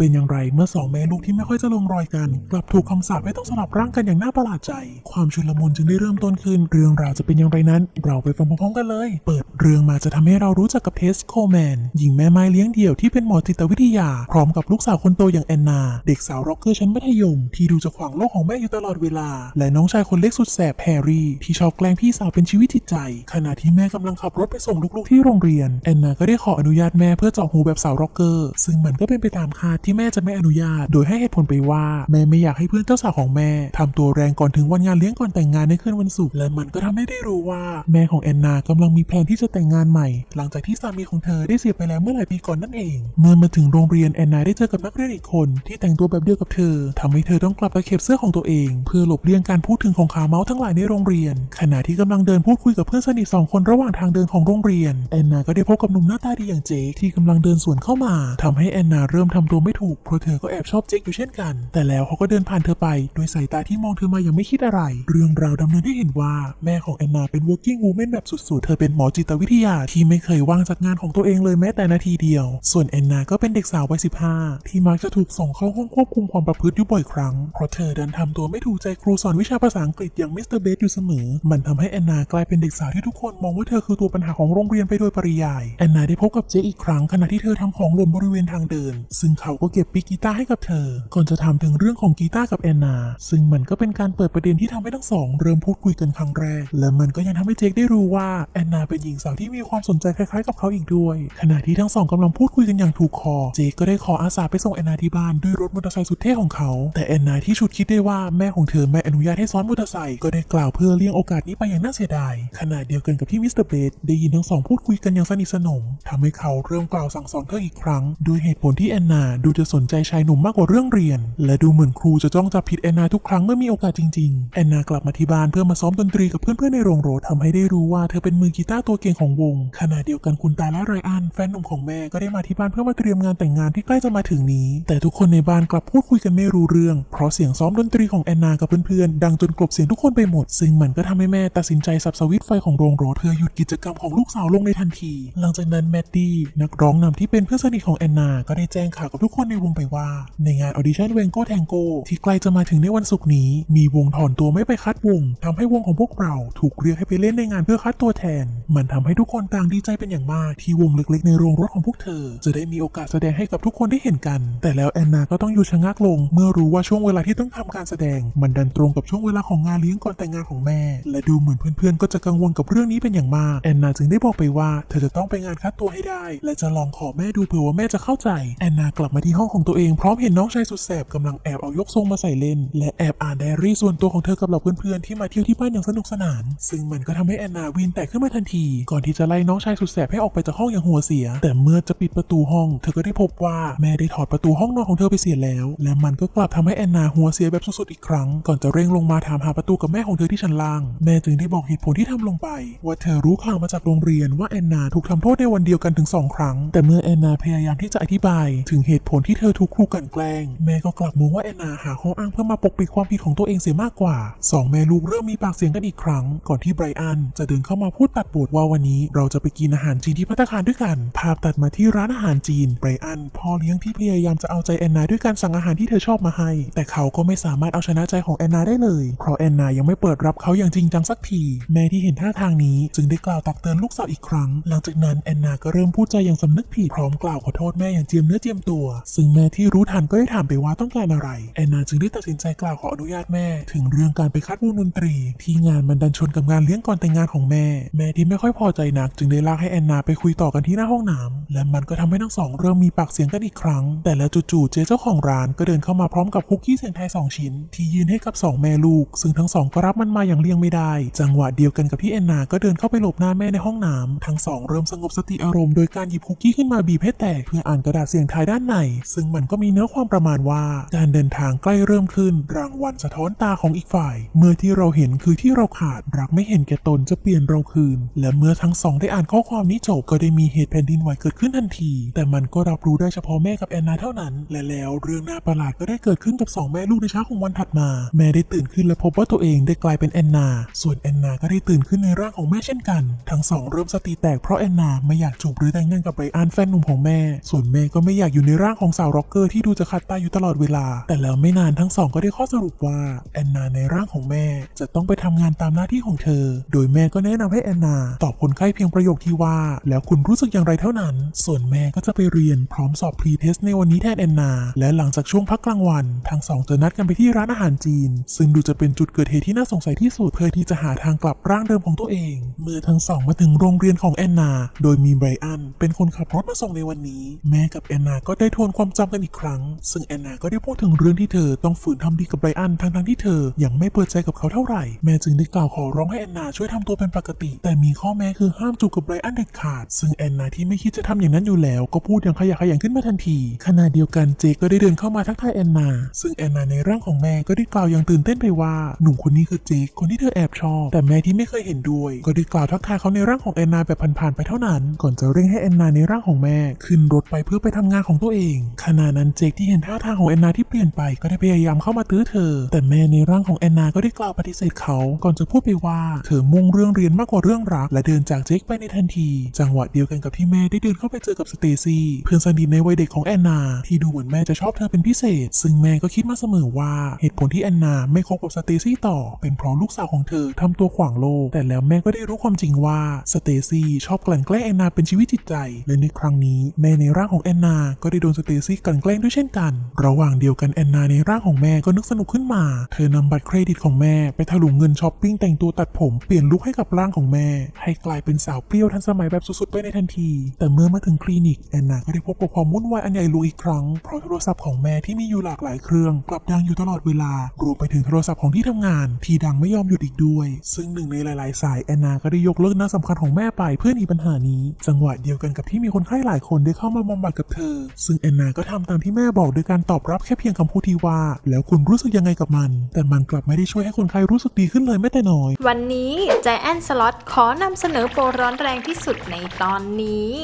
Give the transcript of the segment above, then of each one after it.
เป็นอย่างไรเมื่อสองแม่ลูกที่ไม่ค่อยจะลงรอยกัน กลับถูกคำสาปให้ต้องสลับร่างกันอย่างน่าประหลาดใจ ความชุลมุนจึงได้เริ่มต้นขึ้น เรื่องราวจะเป็นอย่างไรนั้น เราไปฟังพร้อมๆกันเลย เปิดเรื่องมาจะทำให้เรารู้จักกับเทสโคแมนหญิงแม่ไม้เลี้ยงเดี่ยวที่เป็นหมอจิตวิทยา พร้อมกับลูกสาวคนโตอย่างแอนนา เด็กสาวร็อกเกอร์ชั้นมัธยม ที่ดูจะขวางโลกของแม่อยู่ตลอดเวลา และน้องชายคนเล็กสุดแสบแฮร์รี่ที่ชอบแกล้งพี่สาวเป็นชีวิตจิตใจ ขณะที่แม่กำลังขับรถไปส่งลูกๆที่โรงเรียนแอนนาก็ได้ขออนุญาตแม่เพื่อเจาะหูแบบสาวร็อกเกอร์ซึ่งมันก็เป็นไปตามคาดทที่แม่จะไม่อนุญาต โดยให้เหตุผลไปว่าแม่ไม่อยากให้เพื่อนเจ้าสาวของแม่ทำตัวแรงก่อนถึงวันงานเลี้ยงก่อนแต่งงานในคืนวันศุกร์และมันก็ทำให้ได้รู้ว่าแม่ของแอนนากำลังมีแผนที่จะแต่งงานใหม่ หลังจากที่สามีของเธอได้เสียไปแล้วเมื่อหลายปีก่อนนั่นเอง เมื่อมาถึงโรงเรียนแอนนาได้เจอกับนักเรียนอีกคน ที่แต่งตัวแบบเดียวกับเธอทำให้เธอต้องกลับไปเก็บเสื้อของตัวเอง เพื่อหลบเลี่ยงการพูดถึงของขาเมาส์ทั้งหลายในโรงเรียน ขณะที่กำลังเดินพูดคุยกับเพื่อนสนิทสองคนระหว่างทางเดินของโรงเรียนแอนนาก็ได้พบกับหนุ่มหน้าตาดีอย่างเจคที่กำลังเดินสวนเข้ามาทำให้แอนนาเริ่มทำตัวไม่ถูกเพราะเธอก็แอบชอบเจคอยู่เช่นกัน แต่แล้วเขาก็เดินผ่านเธอไปโดยสายตาที่มองเธอมาอย่างไม่คิดอะไร เรื่องราวดำเนินให้เห็นว่าแม่ของแอนนาเป็น working woman แบบสุดๆ เธอเป็นหมอจิตวิทยาที่ไม่เคยว่างจากงานของตัวเองเลยแม้แต่นาทีเดียว ส่วนแอนนาก็เป็นเด็กสาววัย 15 ที่มักจะถูกส่งเข้าห้องควบคุมความประพฤติอยู่บ่อยครั้ง เพราะเธอดันทำตัวไม่ถูกใจครูสอนวิชาภาษาอังกฤษอย่างมิสเตอร์เบสอยู่เสมอ มันทำให้แอนนากลายเป็นเด็กสาวที่ทุกคนมองว่าเธอคือตัวปัญหาของโรงเรียนไปโดยปริยาย แอนนาได้พบกับเจอีกครั้งขณะที่เธอทำของหล่นบริเวณทางเดิน ซึ่งเขาก็เก็บปิกกีตาร์ให้กับเธอ ก่อนจะถามถึงเรื่องของกีตาร์กับแอนนา ซึ่งมันก็เป็นการเปิดประเด็นที่ทำให้ทั้งสอง เริ่มพูดคุยกันครั้งแรก และมันก็ยังทำให้เจคได้รู้ว่าแอนนาเป็นหญิงสาวที่มีความสนใจคล้ายๆกับเขาอีกด้วย ขณะที่ทั้งสองกำลังพูดคุยกันอย่างถูกคอ เจคก็ได้ขออาสาไปส่งแอนนาที่บ้านด้วยรถมอเตอร์ไซค์สุดเท่ของเขา แต่แอนนาที่ฉุดคิดได้ว่าแม่ของเธอไม่อนุญาตให้ซ้อนมอเตอร์ไซค์ก็ได้กล่าวเพื่อเลี่ยงโอกาสนี้ไปอย่างน่าเสียดายขณะเดียวกันกับที่มิสเตอร์เบสได้ยินทั้งสองพูดคุยกันอย่างสนิทสนมทำให้เขาเริ่มกล่าวสั่งสอนเธออีกครั้งโดยเหตุผลที่แอนนาดููจะสนใจชายหนุ่มมากกว่าเรื่องเรียน และดูเหมือนครูจะจ้องจับผิดแอนนาทุกครั้งเมื่อมีโอกาสจริงๆ แอนนากลับมาที่บ้านเพื่อมาซ้อมดนตรีกับเพื่อนๆในโรงรถทำให้ได้รู้ว่าเธอเป็นมือกีตาร์ตัวเก่งของวง ขณะเดียวกันคุณตาและไรอันแฟนหนุ่มของแม่ก็ได้มาที่บ้านเพื่อมาเตรียมงานแต่งงานที่ใกล้จะมาถึงนี้ แต่ทุกคนในบ้านกลับพูดคุยกันไม่รู้เรื่อง เพราะเสียงซ้อมดนตรีของแอนนากับเพื่อนๆดังจนกลบเสียงทุกคนไปหมด ซึ่งมันก็ทำให้แม่ตัดสินใจสับสวิตไฟของโรงรถเพื่อหยุดกิจกรรมของลูกสาวลงในทันที หลังจากนั้นแมดดี้นักร้องนำที่เป็นเพื่อนสนิทของแอนนาก็ได้แจ้งข่าวกับทุกคนในวงไปว่า ในงานออดิชั่นเวงโก้แทงโกที่ใกล้จะมาถึงในวันศุกร์นี้ มีวงถอนตัวไม่ไปคัดวงทำให้วงของพวกเราถูกเรียกให้ไปเล่นในงานเพื่อคัดตัวแทน มันทำให้ทุกคนต่างดีใจเป็นอย่างมาก ที่วงเล็กๆในโรงรถของพวกเธอ จะได้มีโอกาสแสดงให้กับทุกคนได้เห็นกัน แต่แล้วแอนนาก็ต้องอยู่ชะงักลง เมื่อรู้ว่าช่วงเวลาที่ต้องทำการแสดง มันดันตรงกับช่วงเวลาของงานเลี้ยงก่อนแต่งงานของแม่ และดูเหมือนเพื่อนๆก็จะกังวลกับเรื่องนี้เป็นอย่างมากแอนนาจึงได้บอกไปว่า เธอจะต้องไปงานคัดตัวให้ได้ และจะลองขอแม่ดูเผื่อว่าแม่จะเข้าใจแอนนากลับมาที่ห้องของตัวเองพร้อมเห็นน้องชายสุดแสบกำลังแอบเอายกทรงมาใส่เล่น และแอบอ่านไดอารี่ส่วนตัวของเธอกับเหล่าเพื่อนๆที่มาเที่ยวที่บ้านอย่างสนุกสนาน ซึ่งมันก็ทำให้แอนนาวีนแตกขึ้นมาทันที ก่อนที่จะไล่น้องชายสุดแสบให้ออกไปจากห้องอย่างหัวเสีย แต่เมื่อจะปิดประตูห้อง เธอก็ได้พบว่าแม่ได้ถอดประตูห้องนอนของเธอไปเสียแล้ว และมันก็กลับทำให้แอนนาหัวเสียแบบสุดๆอีกครั้ง ก่อนจะเร่งลงมาถามหาประตูกับแม่ของเธอที่ชั้นล่าง แม่จึงได้บอกเหตุผลที่ทำลงไป ว่าเธอรู้ข่าวมาจากโรงเรียนว่าแอนนาถูกทำโทษในวันเดียวกันถึงสองครั้ง แต่เมื่อแอนนาพยายามที่จะอธิบาย ถึงเหตุผลที่เธอถูกครูกลั่นแกล้ง แม่ก็กลับมองว่าแอนนาหาข้ออ้างเพื่อมาปกปิดความผิดของตัวเองเสียมากกว่าสองแม่ลูกเริ่มมีปากเสียงกันอีกครั้ง ก่อนที่ไบรอันจะเดินเข้ามาพูดตัดบทว่าวันนี้เราจะไปกินอาหารจีนที่พัตตาคารด้วยกัน ภาพตัดมาที่ร้านอาหารจีน ไบรอันพ่อเลี้ยงที่พยายามจะเอาใจแอนนาด้วยการสั่งอาหารที่เธอชอบมาให้ แต่เขาก็ไม่สามารถเอาชนะใจของแอนนาได้เลย เพราะแอนนายังไม่เปิดรับเขาอย่างจริงจังสักที แม่ที่เห็นท่าทางนี้จึงได้กล่าวตักเตือนลูกสาวอีกครั้ง หลังจากนั้นแอนนาก็เริ่มพูดใจอย่างสำนึกผิดพร้อมกล่าวขอโทษแม่อย่างเจียมเนื้อเจียมตัวซึ่งแม่ที่รู้ทันก็ได้ถามไปว่าต้องการอะไร แอนนาจึงได้ตัดสินใจกล่าวขออนุญาตแม่ ถึงเรื่องการไปคัดวงดนตรี ที่งานมันดันชนกับงานเลี้ยงก่อนแต่งงานของแม่ แม่ที่ไม่ค่อยพอใจนัก จึงได้ลากให้แอนนาไปคุยต่อกันที่หน้าห้องน้ำและมันก็ทำให้ทั้งสองเริ่มมีปากเสียงกันอีกครั้ง แต่แล้วจู่ๆเจ๊เจ้าของร้านก็เดินเข้ามาพร้อมกับคุกกี้เสียงไทยสองชิ้น ที่ยื่นให้กับสองแม่ลูก ซึ่งทั้งสองก็รับมันมาอย่างเลี่ยงไม่ได้ จังหวะเดียวกันกับที่แอนนาก็เดินเข้าไปหลบหน้าแม่ในห้องน้ำทั้งสองเริ่มสงบสติอารมณ์โดยการหยิบคุกกี้ขึ้นมาบีบให้แตกเพื่ออ่านกระดาษเสียงไทายด้านในซึ่งมันก็มีเนื้อความประมาณว่า การเดินทางใกล้เริ่มขึ้น รางวัลสะท้อนตาของอีกฝ่าย เมื่อที่เราเห็นคือที่เราขาด รักไม่เห็นแก่ตนจะเปลี่ยนเราคืน และเมื่อทั้งสองได้อ่านข้อความนี้จบก็ได้มีเหตุแผ่นดินไหวเกิดขึ้นทันที แต่มันก็รับรู้ได้เฉพาะแม่กับแอนนาเท่านั้น และแล้วเรื่องน่าประหลาดก็ได้เกิดขึ้นกับสองแม่ลูกในเช้าของวันถัดมา แม่ได้ตื่นขึ้นและพบว่าตัวเองได้กลายเป็นแอนนา ส่วนแอนนาก็ได้ตื่นขึ้นในร่างของแม่เช่นกัน ทั้งสองเริ่มสติแตกเพราะแอนนาไม่อยากจูบหรือแต่งงานกับไบรอันแฟนหนุ่มของแม่ ส่วนแม่ก็ไม่อยากอยู่ในร่างของของสาวร็อกเกอร์ที่ดูจะขัดตาอยู่ตลอดเวลา แต่แล้วไม่นานทั้งสองก็ได้ข้อสรุปว่า แอนนาในร่างของแม่จะต้องไปทำงานตามหน้าที่ของเธอ โดยแม่ก็แนะนำให้แอนนา ตอบคนไข้เพียงประโยคที่ว่า แล้วคุณรู้สึกอย่างไรเท่านั้น ส่วนแม่ก็จะไปเรียนพร้อมสอบพรีเทสในวันนี้แทนแอนนา และหลังจากช่วงพักกลางวัน ทั้งสองจะนัดกันไปที่ร้านอาหารจีน ซึ่งดูจะเป็นจุดเกิดเหตุที่น่าสงสัยที่สุดเพื่อที่จะหาทางกลับร่างเดิมของตัวเอง เมื่อทั้งสองมาถึงโรงเรียนของแอนนา โดยมีไบรอันเป็นคนขับรถมาส่งในวันนี้ แม่กับแอนนาก็ได้ทวนความจำกันอีกครั้ง ซึ่งแอนนาก็ได้พูดถึงเรื่องที่เธอต้องฝืนทำดีกับไบรอันทั้งๆที่เธอยังไม่เปิดใจกับเขาเท่าไหร่ แม่จึงได้กล่าวขอร้องให้แอนนาช่วยทำตัวเป็นปกติ แต่มีข้อแม้คือห้ามจูบกับไบรอันเด็ดขาด ซึ่งแอนนาที่ไม่คิดจะทำอย่างนั้นอยู่แล้วก็พูดอย่างขยะขยงขึ้นมาทันทีขณะเดียวกันเจก็ได้เดินเข้ามาทักทายแอนนา ซึ่งแอนนาในร่างของแม่ก็ได้กล่าวอย่างตื่นเต้นไปว่าหนุ่มคนนี้คือเจคคนที่เธอแอบชอบ แต่แม่ที่ไม่เคยเห็นด้วย ก็ได้กล่าวทักทายเขาในร่างของแอนนาแบบผ่านๆไปเท่านั้น ก่อนจะเร่งให้แอนนาในร่างของแม่ขึ้นรถไปเพื่อไปทำงานของตัวเองขณะนั้นเจคที่เห็นท่าทางของแอนนาที่เปลี่ยนไปก็ได้พยายามเข้ามาตื้อเธอ แต่แม่ในร่างของแอนนาก็ได้กล่าวปฏิเสธเขาก่อนจะพูดไปว่า เธอมุ่งเรื่องเรียนมากกว่าเรื่องรัก และเดินจากเจคไปในทันที จังหวะเดียวกันกับที่แม่ได้เดินเข้าไปเจอกับสเตซี่เพื่อนสนิทในวัยเด็กของแอนนา ที่ดูเหมือนแม่จะชอบเธอเป็นพิเศษ ซึ่งแม่ก็คิดมาเสมอว่าเหตุผลที่แอนนาไม่คบกับสเตซี่ต่อ เป็นเพราะลูกสาวของเธอทำตัวขวางโลก แต่แล้วแม่ก็ได้รู้ความจริงว่าสเตซี่ชอบกลั่นแกล้งแอนนาเป็นชีวิตจิตใจและในครั้งนี้แม่ในร่างของแอนนาก็ได้โดนสเตซี่กลั่นแกล้งด้วยเช่นกัน ระหว่างเดียวกันแอนนาในร่างของแม่ก็นึกสนุกขึ้นมา เธอนำบัตรเครดิตของแม่ไปถลุงเงินช้อปปิ้งแต่งตัวตัดผมเปลี่ยนลุคให้กับร่างของแม่ ให้กลายเป็นสาวเปรี้ยวทันสมัยแบบสุดๆไปในทันที แต่เมื่อมาถึงคลินิกแอนนาก็ได้พบกับความวุ่นวายอันใหญ่หลวงอีกครั้งเพราะโทรศัพท์ของแม่ที่มีอยู่หลากหลายเครื่องกลับดังอยู่ตลอดเวลารวมไปถึงโทรศัพท์ของที่ทำงาน ที่ดังไม่ยอมหยุดอีกด้วย ซึ่งหนึ่งในหลายๆ สายแอนนาก็ได้ยกเลิกนัดสำคัญของแม่ไปเพื่อหนีปัญหานี้ จังหวะเดียวกันกับที่มีคนไข้หลายคนได้เข้ามาบำบัดกับเธอ ซึ่งแอนนาก็ทำตามที่แม่บอกโดยการตอบรับแค่เพียงคำพูดที่ว่า แล้วคุณรู้สึกยังไงกับมัน แต่มันกลับไม่ได้ช่วยให้คนไข้รู้สึกดีขึ้นเลยแม้แต่น้อย วันนี้ใจแอนสล็อตขอนำเสนอโปรร้อนแรงที่สุดในตอนนี้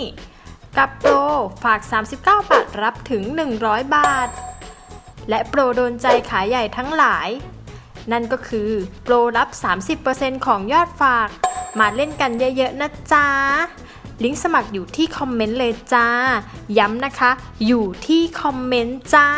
กับโปรฝาก 39 บาทรับถึง 100 บาท และโปรโดนใจขายใหญ่ทั้งหลาย นั่นก็คือโปรรับ 30%ของยอดฝาก มาเล่นกันเยอะๆนะจ๊ะ ลิงก์สมัครอยู่ที่คอมเมนต์เลยจ้า ย้ำนะคะ อยู่ที่คอมเมนต์จ้า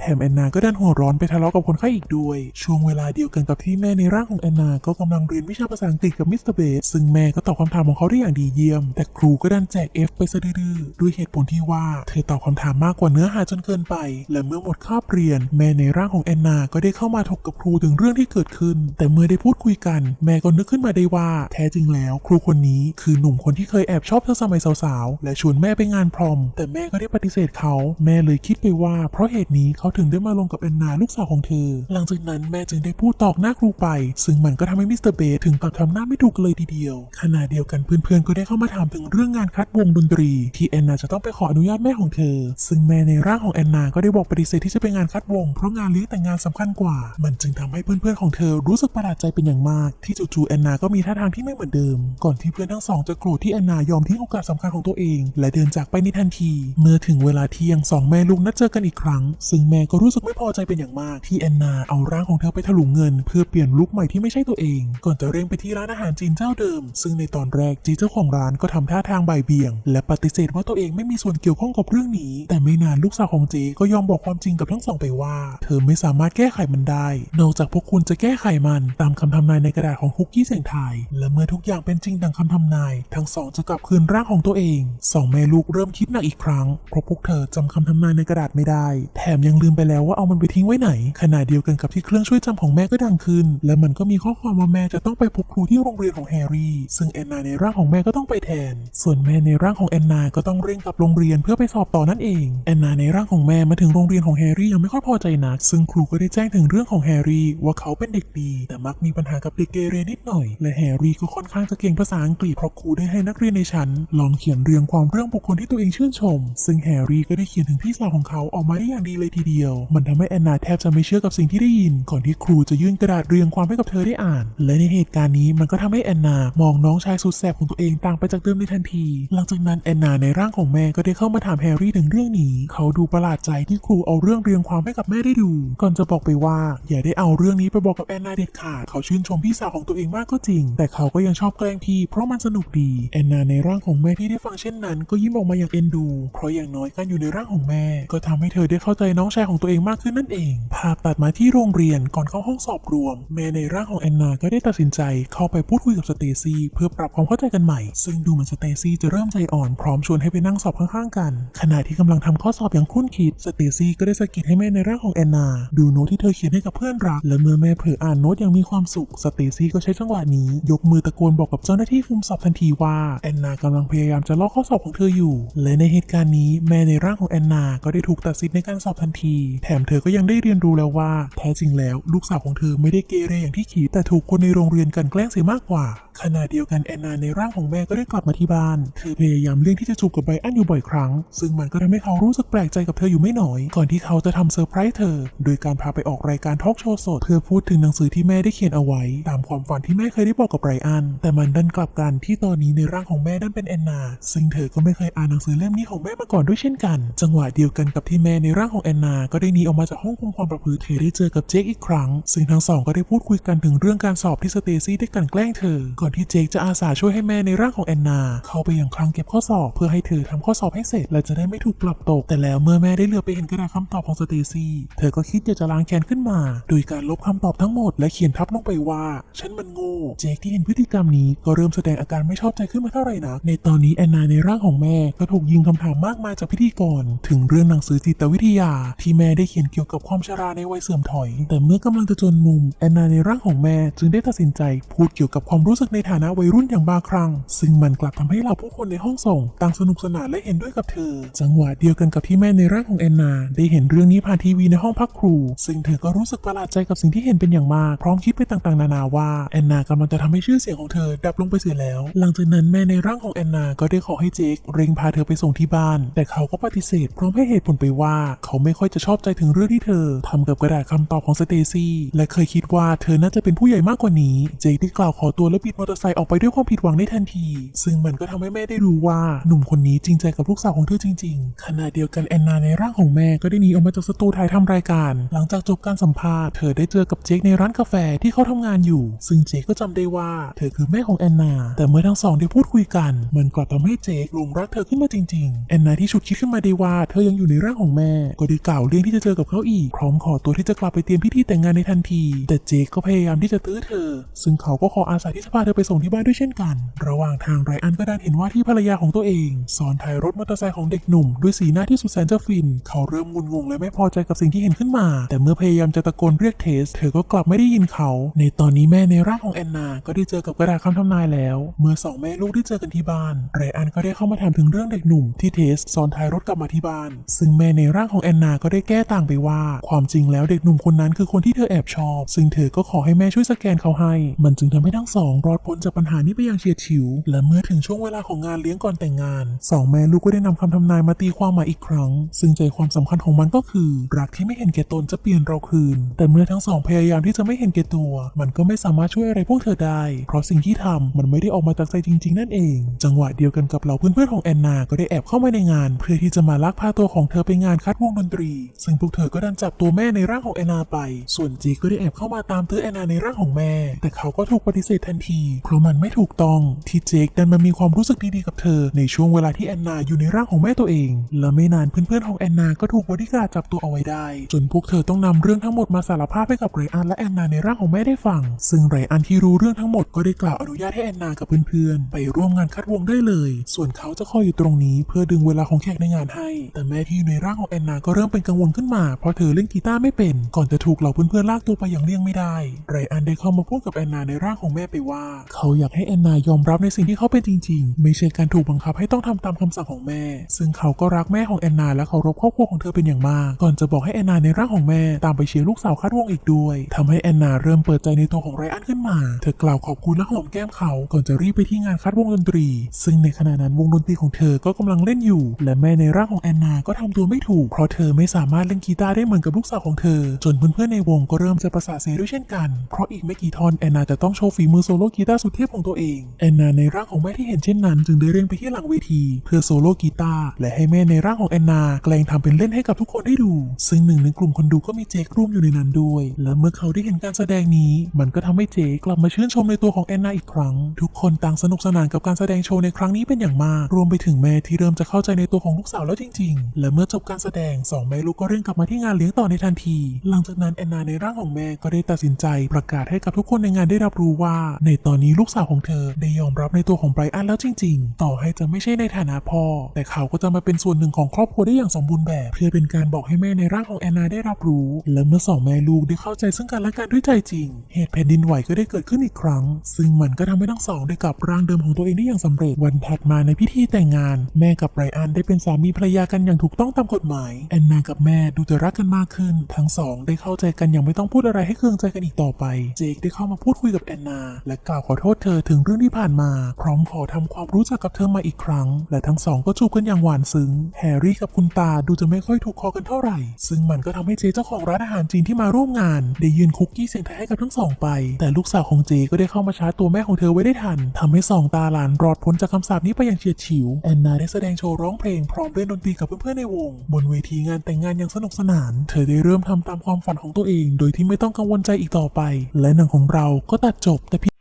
แถมแอนนาก็ดันหัวร้อนไปทะเลาะกับคนไข้อีกด้วย ช่วงเวลาเดียวกันกับที่แม่ในร่างของแอนนา ก็กำลังเรียนวิชาภาษาอังกฤษกับมิสเตอร์เบสซึ่งแม่ก็ตอบคำถามของเขาได้อย่างดีเยี่ยม แต่ครูก็ดันแจก F ไปซะดื้อๆด้วยเหตุผลที่ว่าเธอตอบคำถามมากกว่าเนื้อหาจนเกินไป และเมื่อหมดคาบเรียน แม่ในร่างของแอนนา ก็ได้เข้ามาถกกับครูถึงเรื่องที่เกิดขึ้น แต่เมื่อได้พูดคุยกัน แม่ก็นึกขึ้นมาได้ว่า แท้จริงแล้ว ครูคนนี้คือหนุ่มคนที่เคยแอบชอบเธอสมัยสาวๆ และชวนแม่ไปงานพรอม แต่แม่ก็ได้ปฏิเสธเขา แม่เลยคิดไปว่า เพราะเหตุนี้เขาถึงได้มาลงกับแอนนาลูกสาวของเธอ หลังจากนั้นแม่จึงได้พูดตอกหน้าครูไป ซึ่งมันก็ทำให้มิสเตอร์เบสถึงกับทำหน้าไม่ถูกเลยทีเดียว ขณะเดียวกันเพื่อนๆ ก็ได้เข้ามาถามถึงเรื่องงานคัดวงดนตรี ที่แอนนาจะต้องไปขออนุญาตแม่ของเธอ ซึ่งแม่ในร่างของแอนนาก็ได้บอกปฏิเสธที่จะไปงานคัดวง เพราะงานเลี้ยงแต่งงานสำคัญกว่า มันจึงทำให้เพื่อนๆของเธอรู้สึกประหลาดใจเป็นอย่างมาก ที่จู่ๆแอนนาก็มีท่าทางที่ไม่เหมือนเดิม ก่อนที่เพื่อนทั้งสองจะโกรธที่แอนนายอมทิ้งโอกาสสำคัญของตัวเอง และเดินจากไปในทันที เมื่อถึงเวลาเที่ยงสองแม่ลูกนัดเจอกันอีกครั้ง ซึ่งแม่ก็รู้สึกไม่พอใจเป็นอย่างมาก ที่แอนนาเอาร่างของเธอไปถลุงเงิน เพื่อเปลี่ยนลุคใหม่ที่ไม่ใช่ตัวเอง ก่อนจะเร่งไปที่ร้านอาหารจีนเจ้าเดิม ซึ่งในตอนแรกจีเจ้าของร้านก็ทำท่าทางบ่ายเบี่ยง และปฏิเสธว่าตัวเองไม่มีส่วนเกี่ยวข้องกับเรื่องนี้ แต่ไม่นานลูกสาวของเจก็ยอมบอกความจริงกับทั้งสองไปว่า เธอไม่สามารถแก้ไขมันได้ นอกจากพวกคุณจะแก้ไขมัน ตามคำทำนายในกระดาษของคุกกี้เสียงไทยและเมื่อทุกอย่างเป็นจริงดังคำทำนาย ทั้งสองจะกลับคืนร่างของตัวเองสองแม่ลูกเริ่มคิดหนักอีกครั้งเพราะพวกเธอจำคำทำนายในกระดาษไม่ได้ แถมยังลืมไปแล้วว่าเอามันไปทิ้งไว้ไหน ขณะเดียวกันกับที่เครื่องช่วยจำของแม่ก็ดังขึ้น และมันก็มีข้อความว่าแม่จะต้องไปพบครูที่โรงเรียนของแฮร์รี่ ซึ่งแอนนาในร่างของแม่ก็ต้องไปแทน ส่วนแม่ในร่างของแอนนาก็ต้องเร่งกลับโรงเรียนเพื่อไปสอบต่อนั่นเอง แอนนาในร่างของแม่มาถึงโรงเรียนของแฮร์รี่ยังไม่ค่อยพอใจนัก ซึ่งครูก็ได้แจ้งถึงเรื่องของแฮร์รี่ว่าเขาเป็นเด็กดี แต่มักมีปัญหากับเด็กเกเรนิดหน่อย และแฮร์รี่ก็ค่อนข้างจะเก่งภาษาอังกฤษเพราะครูได้ให้นักเรียนในชั้นลองเขียนเรียงความเรื่องบุคคลที่ตัวเองชื่นชม ซึ่งแฮร์รี่ก็ได้เขียนถึงพี่สาวของเขาออกมาได้อย่างดีเลยทีเดียว มันทำให้แอนนาแทบจะไม่เชื่อกับสิ่งที่ได้ยิน ก่อนที่ครูจะยื่นกระดาษเรียงความให้กับเธอได้อ่าน และในเหตุการณ์นี้มันก็ทำให้แอนนามองน้องชายสุดแสบของตัวเองต่างไปจากเดิมในทันที หลังจากนั้นแอนนาในร่างของแม่ก็ได้เข้ามาถามแฮร์รี่ถึงเรื่องนี้ เขาดูประหลาดใจที่ครูเอาเรื่องเรียงความให้กับแม่ได้ดู ก่อนจะบอกไปว่าอย่าได้เอาเรื่องนี้ไปบอกกับแอนนาเด็ดขาดเขาชื่นชมพี่สาวของตัวเองมากก็จริง แต่เขาก็ยังชอบแกล้งพี่เพราะมันสนุกดีแอนนานาในร่างของแม่ที่ได้ฟังเช่นนั้น ก็ยิ้มออกมาอย่างเอ็นดู เพราะอย่างน้อยการอยู่ในร่างของแม่ ก็ทำให้เธอได้เข้าใจน้องชายของตัวเองมากขึ้นนั่นเอง ภาพตัดมาที่โรงเรียนก่อนเข้าห้องสอบรวม แม่ในร่างของแอนนาก็ได้ตัดสินใจเข้าไปพูดคุยกับสเตซี่เพื่อปรับความเข้าใจกันใหม่ ซึ่งดูเหมือนสเตซี่จะเริ่มใจอ่อนพร้อมชวนให้ไปนั่งสอบข้างๆกัน ขณะที่กำลังทำข้อสอบอย่างคุ้นคิดสเตซี่ก็ได้สะกิดให้แม่ในร่างของแอนนา ดูโน้ตที่เธอเขียนให้กับเพื่อนรัก และเมื่อแม่เผลออ่านโน้ตอย่างมีความสุขสเตซี่ก็ใช้จังหวะนี้ ยกมือตะโกนบอกกับเจ้าหน้าที่คุมสอบทันทีว่าแแอนนากำลังพยายามจะลอกข้อสอบของเธออยู่ และในเหตุการณ์นี้แม่ในร่างของแอนนาก็ได้ถูกตัดสิทธิ์ในการสอบทันที แถมเธอก็ยังได้เรียนรู้แล้วว่า แท้จริงแล้วลูกสาวของเธอไม่ได้เกเรอย่างที่คิดแต่ถูกคนในโรงเรียนกันแกล้งเสียมากกว่า ขณะเดียวกันแอนนาในร่างของแม่ก็ได้กลับมาที่บ้าน เธอพยายามเลี่ยงที่จะจูบกับไบรอันอยู่บ่อยครั้ง ซึ่งมันก็ทำให้เขารู้สึกแปลกใจกับเธออยู่ไม่น้อย ก่อนที่เขาจะทำเซอร์ไพรส์เธอ โดยการพาไปออกรายการทอล์กโชว์สด เพื่อพูดถึงหนังสือที่แม่ได้เขียนเอาไว้ ตามความฝันที่แม่เคยได้บอกกับไบรอัน แต่มันดันกลับกันที่ตอนนี้ในร่างของแม่ดันเป็นแอนนา ซึ่งเธอก็ไม่เคยอ่านหนังสือเล่มนี้ของแม่มาก่อนด้วยเช่นกัน จังหวะเดียวกันกับที่แม่ในร่างของแอนนา ก็ได้หนีออกมาจากห้องคุมความประพฤติเธอได้เจอกับเจคอีกครั้ง ซึ่งทั้งสองก็ได้พูดคุยกันถึงเรื่องการสอบที่สเตซี่ได้กลันแกล้งเธอก่อนที่เจคจะอาสาช่วยให้แม่ในร่างของแอนนา เข้าไปยังคลังเก็บข้อสอบ เพื่อให้เธอทำข้อสอบให้เสร็จและจะได้ไม่ถูกปรับตก แต่แล้วเมื่อแม่ได้เหลือไปเห็นกระดาษคำตอบของสเตซี่เธอก็คิดอยากจะล้างแค้นขึ้นมา โดยการลบคำตอบทั้งหมด และเขียนทับลงไปว่า ฉันมันโง่ เจคที่เห็นพฤติกรรมนี้ก็เริ่มแสดงอาการไม่ชอบใจขึ้นมาเท่าไหร่นักในตอนนี้แอนนาในร่างของแม่ก็ถูกยิงคำถามมากมายจากพิธีกร ถึงเรื่องหนังสือจิตวิทยา ที่แม่ได้เขียนเกี่ยวกับความชราในวัยเสื่อมถอย แต่เมื่อกำลังจะจนมุมแอนนาในร่างของแม่จึงได้ตัดสินใจพูดเกี่ยวกับความรู้สึกในฐานะวัยรุ่นอย่างบ้าคลั่งซึ่งมันกลับทำให้เราผู้คนในห้องส่งต่างสนุกสนานและเห็นด้วยกับเธอ จังหวะเดียวกันกับที่แม่ในร่างของแอนนา ได้เห็นเรื่องนี้ผ่านทีวีในห้องพักครู ซึ่งเธอก็รู้สึกประหลาดใจกับสิ่งที่เห็นเป็นอย่างมาก พร้อมคิดไปต่างๆ นานาว่าแอนนากำลังจะทำให้ชื่อเสียงของเธอดับลงไปเสียแล้ว หลังจากนั้นแม่ในร่างของแอนนา ก็ได้ขอให้เจคเร่งพาเธอไปส่งที่บ้าน แต่เขาก็ปฏิเสธพร้อมให้เหตุผลไปว่า เขาไม่ค่อยจะชอบใจถึงเรื่องที่เธอทำกับกระดาษคำตอบของสเตซี่และเคยคิดว่าเธอน่าจะเป็นผู้ใหญ่มากกว่านี้ เจคได้กล่าวขอตัวและบิดมอเตอร์ไซค์ออกไปด้วยความผิดหวังในทันที ซึ่งมันก็ทำให้แม่ได้รู้ว่าหนุ่มคนนี้จริงใจกับลูกสาวของเธอจริง ๆ ขณะเดียวกันแอนนาในร่างของแม่ก็ได้หนีออกมาจากสตูถ่ายทำรายการ หลังจากจบการสัมภาษณ์เธอได้เจอกับเจคในร้านกาแฟที่เขาทำงานอยู่ ซึ่งเจคก็จำได้ว่าเธอคือแม่ของแอนนา แต่เมื่อทั้งสองได้พูดคุยกัน มันกลับทำให้เจคหลงรักเธอขึ้นมาจริงๆแอนนาที่ฉุดคิดขึ้นมาได้ว่าเธอยังอยู่ในร่างของแม่ ก็ได้กล่าวเรื่องที่จะเจอกับเขาอีกพร้อมขอตัวที่จะกลับไปเตรียมพิธีแต่งงานในทันที แต่เจคก็พยายามที่จะตื้อเธอ ซึ่งเขาก็ขออาสาที่จะพาเธอไปส่งที่บ้านด้วยเช่นกัน ระหว่างทางไรอันก็ได้เห็นว่าที่ภรรยาของตัวเองสอนถ่ายรถมอเตอร์ไซค์ของเด็กหนุ่มด้วยสีหน้าที่สุดแสนจะฟิน เขาเริ่มงุนงงและไม่พอใจกับสิ่งที่เห็นขึ้นมา แต่เมื่อพยายามจะตะโกนเรียกเทส เธอก็กลับไม่ได้ยินเขา ในตอนนี้แม่ในร่างของแอนนา ก็ได้เจอกับกระดาษคำทำนายแล้ว เมื่อสองแม่ลูกได้เจอกันที่บ้านไรอันก็ได้เข้ามาถามถึงเรื่องเด็กหนุ่มที่เทสสอนท้ายรถกลับมาที่บ้าน ซึ่งแม่ในร่างของแอนนาก็ได้แก้ต่างไปว่า ความจริงแล้วเด็กหนุ่มคนนั้นคือคนที่เธอแอบชอบ ซึ่งเธอก็ขอให้แม่ช่วยสแกนเขาให้ มันจึงทำให้ทั้งสองรอดพ้นจากปัญหานี้ไปอย่างเฉียดฉิว และเมื่อถึงช่วงเวลาของงานเลี้ยงก่อนแต่งงานสองแม่ลูกก็ได้นำคำทำนายมาตีความหมายอีกครั้ง ซึ่งใจความสำคัญของมันก็คือ รักที่ไม่เห็นแก่ตนจะเปลี่ยนเราคืน แต่เมื่อทั้งสองพยายามที่จะไม่เห็นแก่ตัว มันก็ไม่สามารถช่วยอะไรพวกเธอได้ เพราะสิ่งที่ทำมันไม่ได้ออกมาจากใจจริง ๆ นั่นเอง จังหวะเดียวกันกับเหล่าเพื่อนๆของแอนนาก็ได้แอบเข้ามาในงาน เพื่อที่จะมาลักพาตัวของเธอไปงานคัดวงดนตรี ซึ่งพวกเธอก็ดันจับตัวแม่ในร่างของแอนนาไป ส่วนจีก็ได้แอบเข้ามาตามตื้อแอนนาในร่างของแม่ แต่เขาก็ถูกปฏิเสธทันทีเพราะมันไม่ถูกต้องที่เจคดันมามีความรู้สึกดีๆกับเธอ ในช่วงเวลาที่แอนนาอยู่ในร่างของแม่ตัวเอง และไม่นานเพื่อนๆของแอนนาก็ถูกบริการดจับตัวเอาไว้ได้ จนพวกเธอต้องนำเรื่องทั้งหมดมาสารภาพให้กับไรอันและแอนนาในร่างของแม่ได้ฟัง ซึ่งไรอันที่รู้เรื่องทั้งหมดก็ได้กล่าวอนุญาตให้แอนนากับเพื่อนๆไปร่วมงานคัดวงได้เลย ส่วนเขาจะคอยอยู่ตรงนี้เพื่อดึงเวลาของแขกในงานให้ แต่แม่ที่อยู่ในร่างของแอนนาก็เริ่มเป็นกังวลขึ้นมาเพราะเธอเล่นกีตาร์ไม่เป็น ก่อนจะถูกเหล่าเพื่อนๆลากตัวไปอย่างเลี่ยงไม่ได้ไรอันได้เข้ามาพูดกับแอนนาในร่างของแม่ไปว่าเขาอยากให้แอนนายอมรับในสิ่งที่เขาเป็นจริง ๆ ไม่ใช่การถูกบังคับให้ต้องทำตามคำสั่งของแม่ ซึ่งเขาก็รักแม่ของแอนนาและเคารพครอบครัวของเธอเป็นอย่างมาก ก่อนจะบอกให้แอนนาในร่างของแม่ตามไปเชียร์ลูกสาวคัดวงอีกด้วยทำให้แอนนาเริ่มเปิดใจในตัวของไรอันขึ้นมา เธอกล่าวขอบคุณและหอมแก้มเขา ก่อนจะรีบไปที่งานคัดวงดนตรี ซึ่งในขณะนั้นวงดนตรีของเธอก็กำลังเล่นอยู่ และแม่ในร่างของแอนนาก็ทำตัวไม่ถูก เพราะเธอไม่สามารถเล่นกีตาร์ได้เหมือนกับลูกสาวของเธอ จนเพื่อนๆในวงก็เริ่มจะประสาทเสียด้วยเช่นกัน เพราะอีกไม่กี่ท่อนแอนนาจะต้องโชว์ฝีมือโซโล่กีตาร์สุดเทพของตัวเองแอนนาในร่างของแม่ที่เห็นเช่นนั้นจึงได้เร่งไปที่หลังเวที เพื่อโซโล่กีตาร์และให้แม่ในร่างของแอนนาแกล้งทำเป็นเล่นให้กับทุกคนได้ดู ซึ่งหนึ่งในกลุ่มคนดูก็มีเจคร่วมอยู่ในนั้นด้วย และเมื่อเขาได้เห็นการแสดงนี้ มันก็ทำให้เจคกลับมาชื่นชมในตัวของแอนนาอีกครั้ง ทุกคนต่างสนุกสนานกับการแสดงโชว์ในครั้งนี้เป็นอย่างมาก รวมไปถึงแม่ที่เริ่มจะเข้าใจในตัวของลูกสาวแล้วจริง ๆ และเมื่อจบการแสดงสองแม่ลูกก็เร่งกลับมาที่งานเลี้ยงต่อในทันที หลังจากนั้นแอนนาในร่างของแม่ก็ได้ตัดสินใจประกาศให้กับทุกคนในงานได้รับรู้ว่าในตอนอนนี้ลูกสาวของเธอได้ยอมรับในตัวของไบรอันแล้วจริง ๆ ต่อให้จะไม่ใช่ในฐานะพ่อ แต่เขาก็จะมาเป็นส่วนหนึ่งของครอบครัวได้อย่างสมบูรณ์แบบ เพื่อเป็นการบอกให้แม่ในร่างของแอนนาได้รับรู้ และเมื่อสองแม่ลูกได้เข้าใจซึ่งกันและกันด้วยใจจริง เหตุแผ่นดินไหวก็ได้เกิดขึ้นอีกครั้ง ซึ่งมันก็ทำให้ทั้งสองได้กลับร่างเดิมของตัวเองได้อย่างสำเร็จวันถัดมาในพิธีแต่งงาน แม่กับไบรอันได้เป็นสามีภรรยากันอย่างถูกต้องตามกฎหมายแอนนากับแม่ดูจะรักกันมากขึ้น ทั้งสองได้เข้าใจกันอย่างไม่ต้องพูดอะไรให้เคืองใจกันอีกต่อไป เจคได้เข้ามาพูดคุยกับแอนนา และกล่าวขอโทษเธอถึงเรื่องที่ผ่านมา พร้อมขอทำความรู้จักกับเธอมาอีกครั้ง และทั้งสองก็จูบกันอย่างหวานซึ้ง แฮร์รี่กับคุณตาดูจะไม่ค่อยถูกคอกันเท่าไหร่ ซึ่งมันก็ทำให้เจเจ้าของร้านอาหารจีนที่มาร่วมงาน ได้ยืนคุกกี้เสียงไทยให้กับทั้งสองไป แต่ลูกสาวของเจก็ได้เข้ามาชาร์จตัวแม่ของเธอไว้ได้ทันทำให้สองตาหลานรอดพ้นจากคำสาปนี้ไปอย่างเฉียดฉิว แอนนาได้แสดงโชว์ร้องเพลงพร้อมเล่นดนตรีกับเพื่อนๆในวง บนเวทีงานแต่งงานอย่างสนุกสนาน เธอได้เริ่มทำตามความฝันของตัวเอง โดยที่ไม่ต้องกังวลใจอีกต่อไป และหนังของเราก็ตัดจบแต่เพียง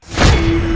you